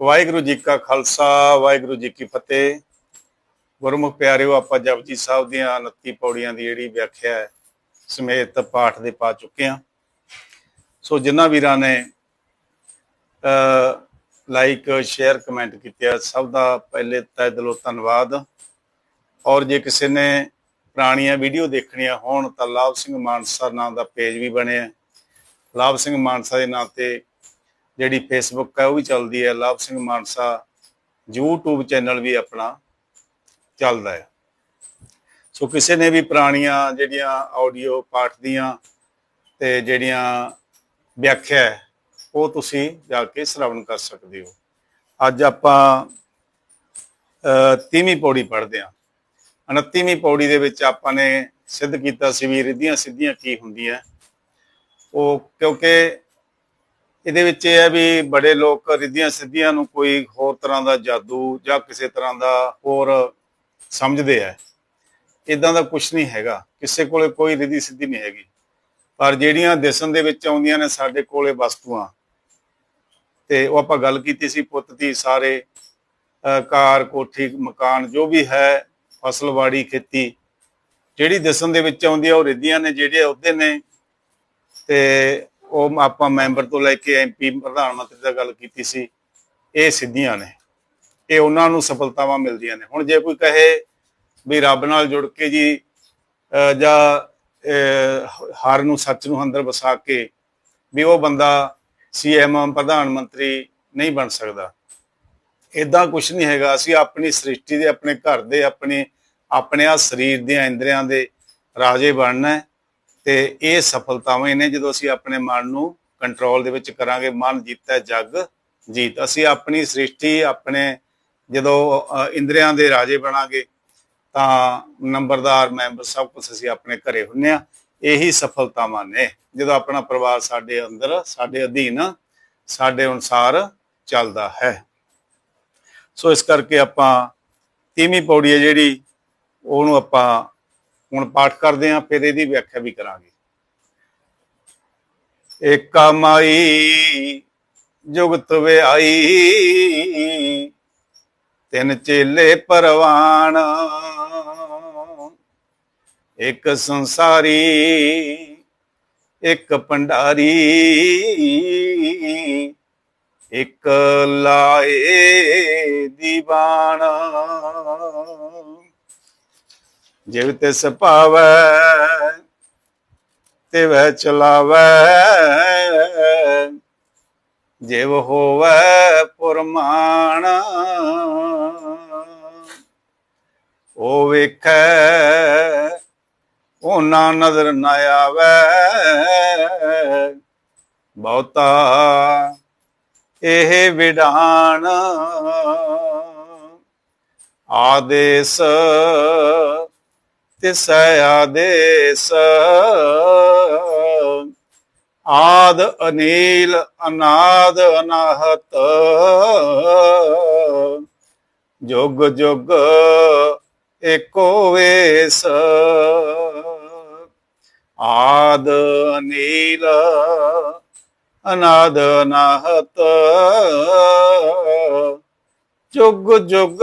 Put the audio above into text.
ਵਾਹਿਗੁਰੂ ਜੀ ਕਾ ਖਾਲਸਾ, ਵਾਹਿਗੁਰੂ ਜੀ ਕੀ ਫਤਿਹ। ਗੁਰਮੁਖ ਪਿਆਰਿਓ, ਆਪਾਂ ਜਪਜੀ ਸਾਹਿਬ ਦੀਆਂ 29 ਪੌੜੀਆਂ ਦੀ ਜਿਹੜੀ ਵਿਆਖਿਆ ਹੈ, ਸਮੇਤ ਪਾਠ ਦੇ ਪਾ ਚੁੱਕੇ ਹਾਂ। ਸੋ ਜਿਨ੍ਹਾਂ ਵੀਰਾਂ ਨੇ ਲਾਈਕ ਸ਼ੇਅਰ ਕਮੈਂਟ ਕੀਤਾ ਸਭ ਦਾ ਪਹਿਲੇ ਤਹਿ ਦਿਲੋਂ ਧੰਨਵਾਦ। ਔਰ ਜੇ ਕਿਸੇ ਨੇ ਪੁਰਾਣੀਆਂ ਵੀਡੀਓ ਦੇਖਣੀਆਂ ਹੋਣ, ਤਾਂ ਲਾਭ ਸਿੰਘ ਮਾਨਸਾ ਨਾਮ ਦਾ ਪੇਜ ਵੀ ਬਣਿਆ। ਲਾਭ ਸਿੰਘ ਮਾਨਸਾ ਦੇ ਨਾਂ ਤੇ ਜਿਹੜੀ ਫੇਸਬੁੱਕ ਹੈ ਉਹ ਵੀ ਚੱਲਦੀ ਹੈ। ਲਾਭ ਸਿੰਘ ਮਾਨਸਾ YouTube ਚੈਨਲ ਵੀ ਆਪਣਾ ਚੱਲਦਾ ਹੈ। ਸੋ ਕਿਸੇ ਨੇ ਵੀ ਪੁਰਾਣੀਆਂ ਜਿਹੜੀਆਂ ਆਡੀਓ ਪਾਠ ਦੀਆਂ ਤੇ ਜਿਹੜੀਆਂ ਵਿਆਖਿਆ ਉਹ ਤੁਸੀਂ ਜਾ ਕੇ ਸ਼ਰਵਣ ਕਰ ਸਕਦੇ ਹੋ। ਅੱਜ ਆਪਾਂ ਅ, ਤੀਵੀਂ ਪੌੜੀ ਪੜ੍ਹਦੇ ਹਾਂ। 29ਵੀਂ ਪੌੜੀ ਦੇ ਵਿੱਚ ਆਪਾਂ ਨੇ ਸਿੱਧ ਕੀਤਾ ਸੀ ਵੀ ਰਿੱਧੀਆਂ ਸਿੱਧੀਆਂ ਕੀ ਹੁੰਦੀਆਂ। ਉਹ ਕਿਉਂਕਿ ਇਹਦੇ ਵਿੱਚ ਇਹ ਹੈ ਵੀ ਬੜੇ ਲੋਕ ਰਿੱਧੀਆਂ ਸਿੱਧੀਆਂ ਨੂੰ ਕੋਈ ਹੋਰ ਤਰ੍ਹਾਂ ਦਾ ਜਾਦੂ ਜਾਂ ਕਿਸੇ ਤਰ੍ਹਾਂ ਦਾ ਹੋਰ ਸਮਝਦੇ ਆ। ਇਦਾਂ ਦਾ ਕੁਝ ਨਹੀਂ ਹੈਗਾ। ਕਿਸੇ ਕੋਲੇ ਕੋਈ ਰਿੱਧੀ ਸਿੱਧੀ ਨਹੀਂ ਹੈਗੀ। ਪਰ ਜਿਹੜੀਆਂ ਦਿਸਣ ਦੇ ਵਿੱਚ ਆਉਂਦੀਆਂ ਨੇ ਸਾਡੇ ਕੋਲੇ ਵਸਤੂਆਂ, ਤੇ ਉਹ ਆਪਾਂ ਗੱਲ ਕੀਤੀ ਸੀ ਪੁੱਤ ਦੀ, ਸਾਰੇ ਅਹ ਕਾਰ, ਕੋਠੀ, ਮਕਾਨ, ਜੋ ਵੀ ਹੈ ਫਸਲਵਾੜੀ ਖੇਤੀ, ਜਿਹੜੀ ਦਿਸਣ ਦੇ ਵਿੱਚ ਆਉਂਦੀ ਆ, ਉਹ ਰਿੱਧੀਆਂ ਨੇ, ਜਿਹੜੇ ਉਹਦੇ ਨੇ, ਤੇ ਉਹ ਆਪਾਂ ਮੈਂਬਰ ਤੋਂ ਲੈ ਕੇ ਐਮਪੀ ਪ੍ਰਧਾਨ ਮੰਤਰੀ ਦਾ ਗੱਲ ਕੀਤੀ ਸੀ, ਇਹ ਸਿੱਧੀਆਂ ਨੇ। ਇਹ ਉਹਨਾਂ ਨੂੰ ਸਫਲਤਾਵਾਂ ਮਿਲਦੀਆਂ ਨੇ। ਹੁਣ ਜੇ ਕੋਈ ਕਹੇ ਵੀ ਰੱਬ ਨਾਲ ਜੁੜ ਕੇ ਜੀ ਜਾਂ ਅਹ ਹਰ ਨੂੰ ਸੱਚ ਨੂੰ ਅੰਦਰ ਵਸਾ ਕੇ ਵੀ ਉਹ ਬੰਦਾ ਸੀਐਮ ਪ੍ਰਧਾਨ ਮੰਤਰੀ ਨਹੀਂ ਬਣ ਸਕਦਾ। ਇਦਾਂ ਕੁਝ ਨਹੀਂ ਹੈਗਾ। ਅਸੀਂ ਆਪਣੀ ਸ੍ਰਿਸ਼ਟੀ ਦੇ, ਆਪਣੇ ਘਰ ਦੇ, ਆਪਣੇ ਆਪਣੇ ਆ ਸਰੀਰ ਦੇ ਇੰਦਰੀਆਂ ਦੇ ਰਾਜੇ ਬਣਨਾ ਹੈ। ਤੇ ਇਹ ਸਫਲਤਾਵਾਂ ਹੀ ਨੇ ਜਦੋਂ ਅਸੀਂ ਆਪਣੇ ਮਨ ਨੂੰ ਕੰਟਰੋਲ ਦੇ ਵਿੱਚ ਕਰਾਂਗੇ ਮਨ ਜਿੱਤਦਾ ਜੱਗ ਜੀਤ। ਅਸੀਂ ਆਪਣੀ ਸ੍ਰਿਸ਼ਟੀ ਆਪਣੇ ਜਦੋਂ ਅ, ਇੰਦਰੀਆਂ ਦੇ ਰਾਜੇ ਬਣਾਂਗੇ ਤਾਂ ਨੰਬਰਦਾਰ ਮੈਂਬਰ ਸਭ ਕੁਝ ਅਸੀਂ ਆਪਣੇ ਘਰੇ ਹੁੰਨੇ ਆ। ਇਹੀ ਸਫਲਤਾਵਾਂ ਨੇ। ਜਦੋਂ ਆਪਣਾ ਪਰਿਵਾਰ ਸਾਡੇ ਅੰਦਰ ਸਾਡੇ ਅਧੀਨ ਸਾਡੇ ਅਨੁਸਾਰ ਚੱਲਦਾ ਹੈ। ਸੋ ਇਸ ਕਰਕੇ ਆਪਾਂ ਤੀਵੀਂ ਪੌੜੀ ਹੈ ਜਿਹੜੀ ਉਹਨੂੰ ਆਪਾਂ ਹੁਣ ਪਾਠ ਕਰਦੇ ਆਂ, ਫਿਰ ਇਹਦੀ ਵਿਆਖਿਆ ਵੀ ਕਰਾਂਗੇ। ਏਕਾ ਮਾਈ, ਜੁਗਤ ਵਿਆਈ, ਤਿੰਨ ਚੇਲੇ ਪਰਵਾਨ, ਇੱਕ ਸੰਸਾਰੀ, ਇੱਕ ਭੰਡਾਰੀ ਇੱਕ ਲਾਏ ਦੀਵਾਨ। ਜਿਵ ਤਿਸ ਭਾਵੈ ਤੇ ਵਹਿ ਚਲਾਵੈ। ਜਿਵ ਹੋਵੈ ਪੁਰਮਾਨ, ਉਹ ਵੇਖੈ ਉਹ ਨਾ ਨਜ਼ਰ ਨਾ ਆਵੈ। ਬਹੁਤਾ ਇਹ ਵਿਡਾਨ ਆਦੇਸ ਤਿਸ ਆਦੇਸ ਆਦ ਅਨੀਲ, ਅਨਾਦ ਅਨਾਹਤ। ਜੁਗ ਜੁਗ ਏਕੋ ਵੇਸ। ਆਦ ਅਨੀਲ, ਅਨਾਦ ਅਨਾਹਤ। ਜੁਗ ਜੁਗ